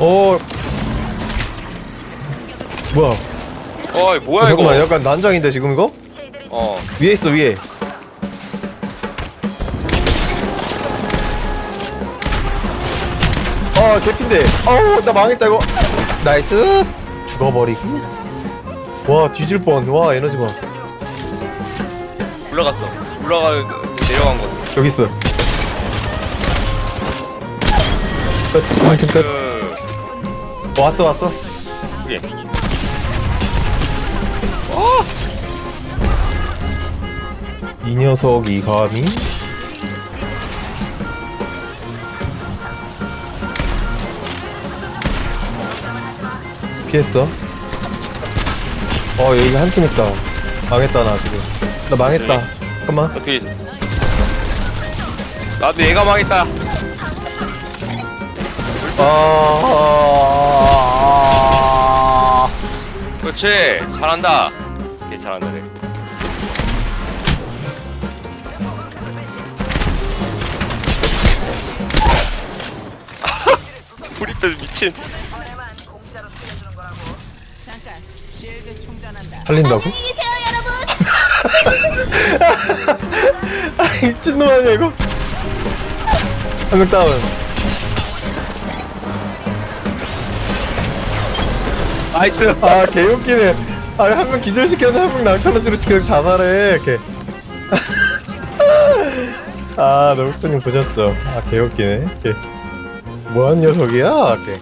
어. 뭐야? 어이 뭐야 잠깐만 이거? 약간 난장인데 지금 이거? 어. 위에 있어 위에. 아 개핀데. 어우 나 망했다 이거. 나이스. 죽어버리기. 와 뒤질 뻔와 에너지 봐 올라갔어. 올라가 내려간 거 여기 있어. 끝 끝, 끝. 그 어, 왔어 왔어. 그게 이. 녀석 이 감히? 피했어? 어 여기 한팀 있다. 망했다 나 지금. 나 망했다. 잠깐만. 어떻게 나도 얘가 망했다 아 그렇지. 잘한다. 얘 잘한다 그래 우리 때 미친. 잠깐 쉴드 충전한다. 살린다고? 아 미친놈 아니야 이거? 한명 다운 나이스 아 개웃기네. 아 한 명 기절시켰는데 한명 낭타로스로 그냥 자살해 이렇게. 아 노국수님 보셨죠? 아 개웃기네. 이렇게. 뭐한 녀석이야? 이렇게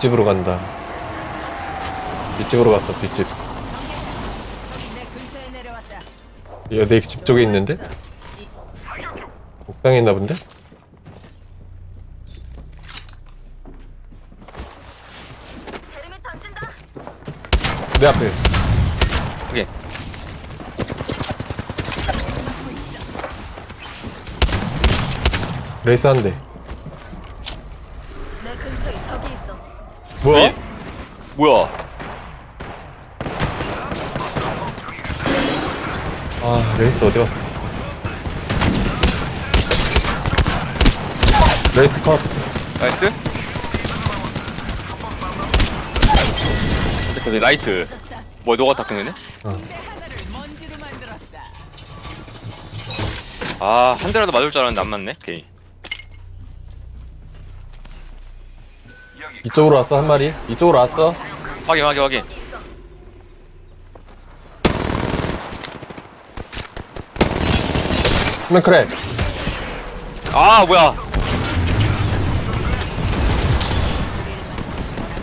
뒷집으로 간다 뒷집으로 갔어 뒷집. 야, 내 집 쪽에 있는데? 옥상에 있나 본데? 내 앞에 오케이 레이스 한 대 내 근처에 적이 있어. 뭐야? 뭐야 아 레이스 어디 갔어? 레이스 컷 나이스 근데 나이스 뭐 너가 다 끝내네? 만들었다. 아한 대라도 맞을 줄 알았는데 안 맞네 괜히 이 쪽으로 왔어 한 마리? 이쪽으로 왔어? 확인 확인 확인. 크랙 아 뭐야.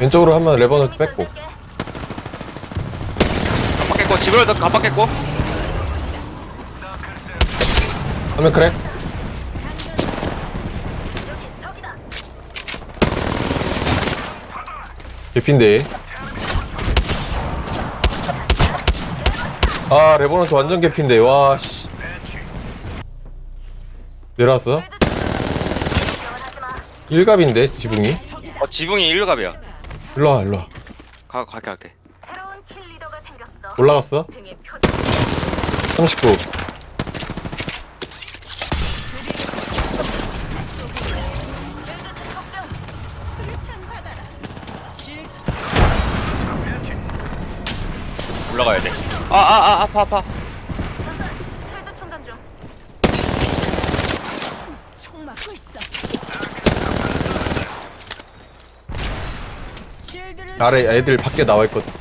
왼쪽으로 한 번 레버너 뺐고. 깜빡했고 집으로 더 깜빡했고. 크랙 여기 적이다. 개핀데 아 레버넌트 완전 개핀데 와 씨 내려왔어? 지원하지 마. 일갑인데 지붕이 어 지붕이 일갑이야 일로와 일로와 가 갈게 갈게 새로운 킬 리더가 생겼어. 올라갔어 등에 표정. 39 아아아 아파 아파 쉴드 충전 중. 총 맞고 있어. 쉴드를 아래 애들 밖에 나와 있거든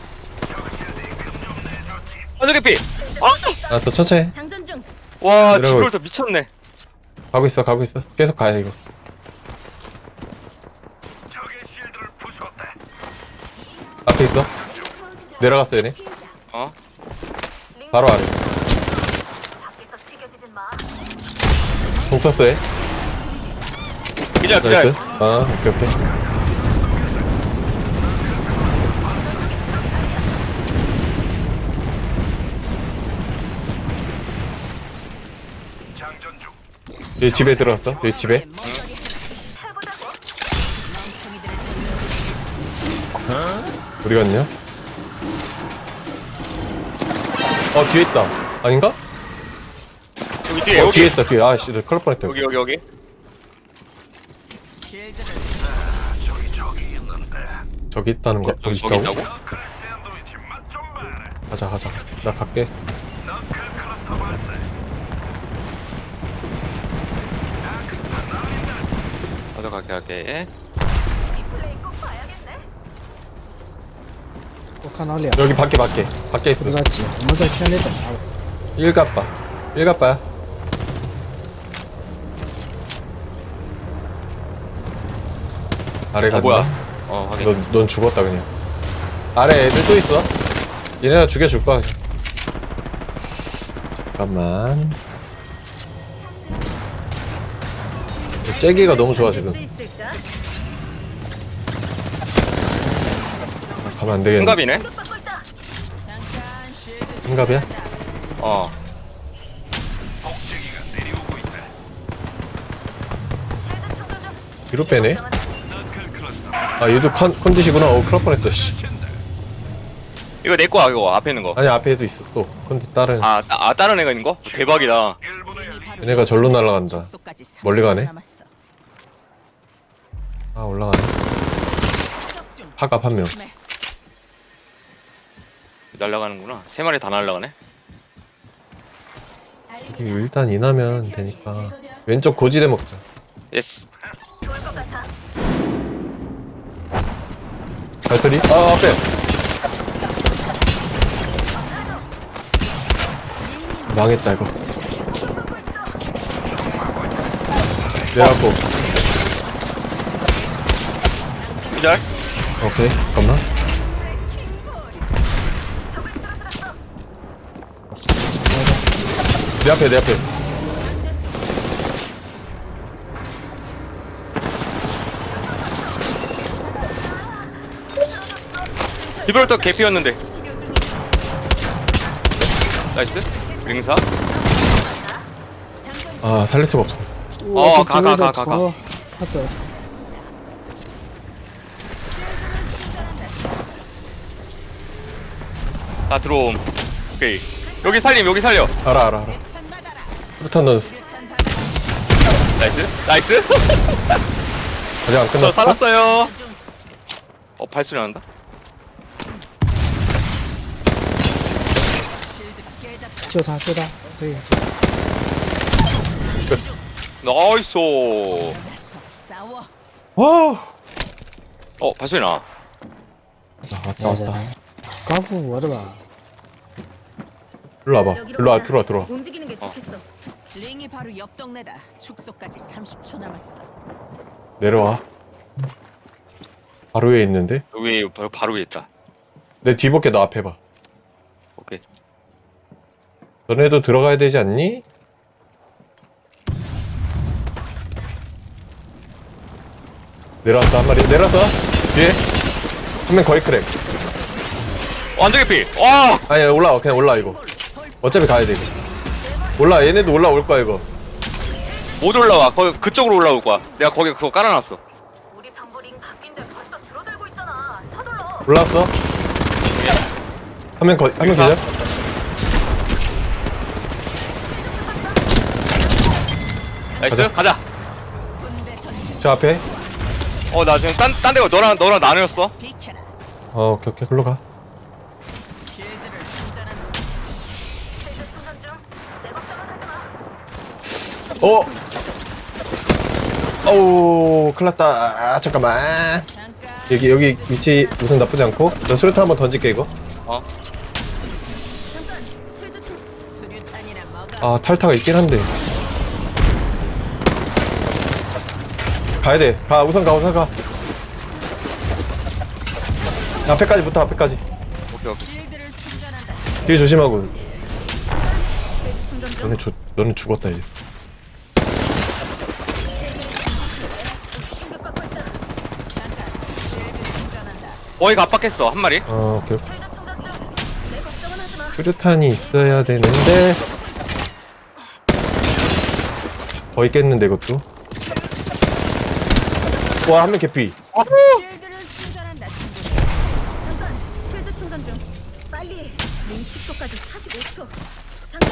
안돼 피 알았어 천천히 해. 장전 중. 와 내려가고 집으로 있어. 더 미쳤네 가고 있어 가고 있어 계속 가야 이거 앞에 있어 내려갔어 얘네 어 바로 아래. 얘 기절 나이스. 기절 아 오케이 오케이. 여기 집에 들어갔어? 여기 집에? 어디 갔냐 어 뒤에 있다. 아닌가? 여기 뒤에 어 여기. 뒤에 있다 뒤에. 아씨 날 뻔했다. 여기 여기 여기. 저기 있다는 거 저기 저기 있다고? 가자 가자. 나 갈게. 가자 갈게 갈게 플레이 꼭 봐야겠네. 북한 여기 밖에 밖에 밖에 있어 맞지. 먼저 피할래도 일갑바 일갑바. 아래 아, 뭐야? 어, 확인. 넌, 넌 죽었다 그냥 아래 애들 또 있어 얘네가 죽여줄 거야 잠깐만 쟤기가 너무 좋아 지금 있을까? 가면 안 되겠네 승갑이네 한갑이야? 어. 뒤로 빼네 아 얘도 컨, 컨디시구나 어 큰일 날 뻔했다 씨 이거 내 거야 이거 앞에 있는 거 아니 앞에도 있어 또 근데 다른 아, 따- 아 다른 애가 있는 거? 대박이다. 얘네가 절로 날아간다 멀리 30초 가네. 아 올라가네. 파갑 한명 조심해. 날아가는구나. 세 마리 다 날아가네. 일단 인하면 되니까 왼쪽 고지대 먹자 예스. 발소리? 아 앞에 망했다 이거 내려갖고 기절. 오케이 잠깐만 내 앞에 내 앞에. 디벨터 개피였는데. 나이스. 링사. 아 살릴 수가 없어. 어, 가, 가, 가, 가, 가. 하자. 다 들어옴. 오케이. 여기 살림 여기 살려. 알아 알아 알아. 폭탄 넣었어. 나이스. 나이스. 아직 안 저 끝났어? 살았어요. 어 발소리 난다 쇼다 쇼다 나이스. 싸워. 어 발소리 나 왔다 왔다. 까고 와라 일로 와봐. 일로 와, 들어와, 들어와. 움직이는 게 좋겠어. 링이 바로 옆 동네다. 축소까지 30초 남았어. 내려와 바로 위에 있는데 여기 바로, 바로 위에 있다. 내 뒤볼게 너 앞에 봐 오케이. 너네도 들어가야 되지 않니? 내려왔다 한 마리 내려왔어 뒤에 한 명 거의 크랙 완전 개피. 와. 아니 올라와 그냥 올라와 이거 어차피 가야 돼 이거 올라 얘네도 올라올 거야 이거 못 올라와. 거기 그쪽으로 올라올 거야. 내가 거기 그거 깔아놨어. 우리 정보 링 바뀐데 벌써 줄어들고 있잖아. 서둘러. 올라왔어 한명 거의 한명 여기다. 계절 나이스. 가자. 가자. 저 앞에 어 나 지금 딴, 딴 데가 너랑 너랑 나뉘었어. 어 오케이 오케이 글로 가 쉴드를 충전한다. 쉴드 충전 중. 내 걱정은 하지 마. 어! 어우 큰일났다. 아, 잠깐만. 잠깐. 여기 여기 위치 우선 나쁘지 않고. 나 수류탄 한번 던질게 이거. 어. 아 탈타가 있긴 한데. 가야 돼 가 우선 가 우선 가. 앞에까지 붙어 앞에까지. 오케이 오케이. 뒤에 조심하고. 너네 조, 너네 죽었다 이제 잠깐. 쉴드 충전한다. 거의 압박했어 한 마리. 어 오케이. 수류탄이 있어야 되는데 거의 깼는데 이것도 와 한 명 개피 실드를 충전한다. 친구들. 잠깐, 필드 충전 중. 빨리. 링 축소까지 45초. 잠깐.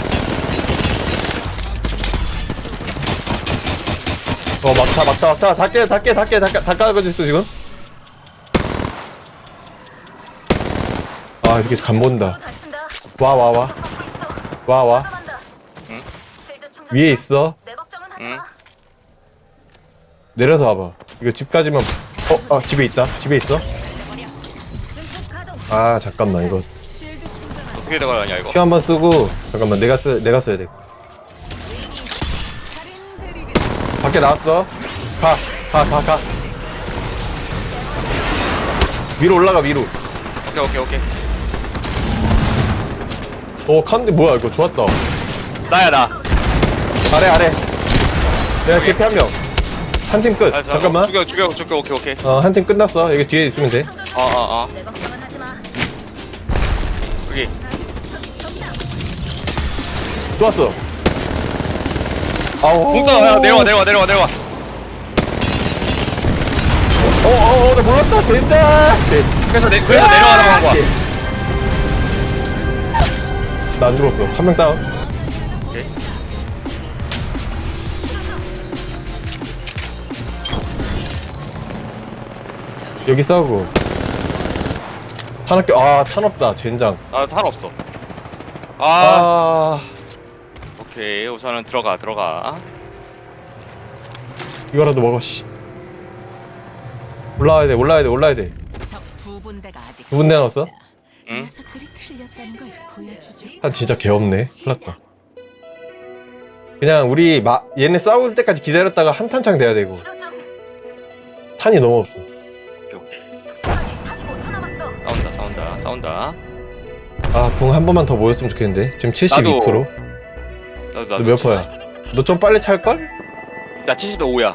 어 막타 막타 막타 다 깨 다 깨 다 깨다 까가지고 있어 지금 아 이렇게 간 본다 다친다. 와 와와 받고 있어. 와와 나간다. 응? 필드 충전 위에 중. 있어 내 걱정은 하지 응. 마. 내려서 와봐 이거 집까지만 어? 아 집에 있다 집에 있어. 아 잠깐만 이거. 어떻게 들어가냐 이거 큐 한 번 쓰고 잠깐만 내가 쓰 내가 써야 돼. 밖에 나왔어 가 가 가 가 위로 올라가 위로 오케이 오케이 오케이 어 칸데 뭐야 이거 좋았다. 나야 나. 아래 아래 내가 개피 한명한 팀 끝. 아, 자, 잠깐만. 죽여 죽여 죽여 오케이 오케이. 어 한 팀 끝났어. 여기 뒤에 있으면 돼. 어어어. 하지 마. 여기 또 왔어. 아우 공다 야 내려와 내려와 내려와 내려와. 어어어 나 몰랐다. 젠다 그래서 내 그래서 내려가라고 한 거야 나 안 죽었어. 한 명 다운. 오케이. 여기 싸우고. 탄 학교 아 탄 없다. 젠장. 아탈 없어. 아. 아. 오케이 우선은 들어가 들어가. 이거라도 먹어 씨. 올라와야 돼 올라와야 돼 올라와야 돼두 적두 분대가 아직. 군데 남았어 응 녀석들이 틀렸다는 걸 보여주죠. 탄 진짜 개없네 큰일났다 그냥 우리 마, 얘네 싸울 때까지 기다렸다가 한탄창 돼야 되고. 탄이 너무 없어 오케이 오케이 특수까지 45초 남았어. 싸운다 싸운다 싸운다 아 궁 한 번만 더 모였으면 좋겠는데 지금 72% 나도 너 나도 몇 퍼야? 너 좀 빨리 찰 걸? 나 75야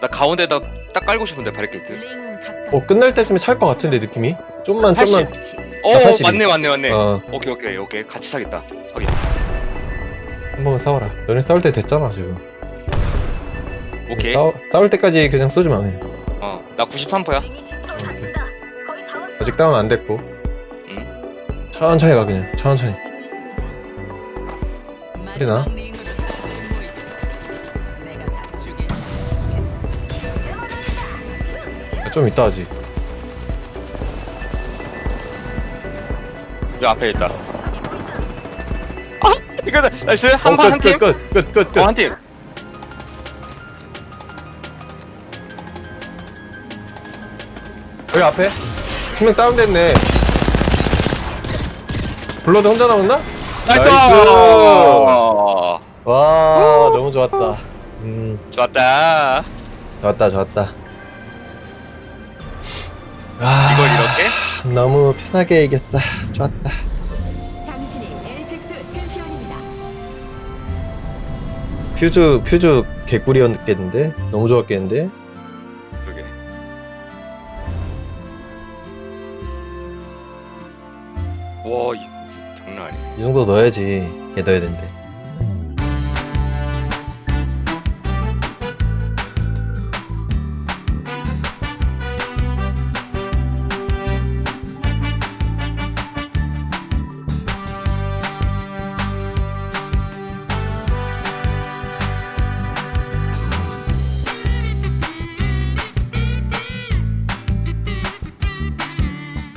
나 가운데다 딱 깔고 싶은데 바리케이트 링은 가까이. 어 끝날 때쯤에 찰 것 같은데 느낌이 좀만 좀만. 80. 어 나 82. 맞네 맞네 맞네. 어. 오케이 오케이 오케이. 같이 사겠다. 확인. 한 번만 싸워라. 너네 싸울 때 됐잖아 지금 오케이. 싸우, 싸울 때까지 그냥 쏘지마 해 어나 93%야 링이 10초 다친다. 거의 다 왔어. 아직 다운 안 됐고. 응? 천천히 가 그냥. 천천히. 죽여. 아, 좀 이따 하지 저 앞에 있다. 아 이거 나이스. 끝끝끝 끝 끝 어, 한 팀. 여기 앞에? 한 명 다운됐네. 블러드 혼자 남았나? 나이스! 와 너무 좋았다. 음. 좋았다. 좋았다 좋았다. 아 이걸 이렇게? 너무 편하게 이겼다 좋았다 당신이 엘픽스 챔피언입니다. 퓨즈 퓨즈 개꿀이었겠는데 너무 좋았겠는데 그러게. 와, 이거 장난 아니야. 이 정도 넣어야지 얘 넣어야 된대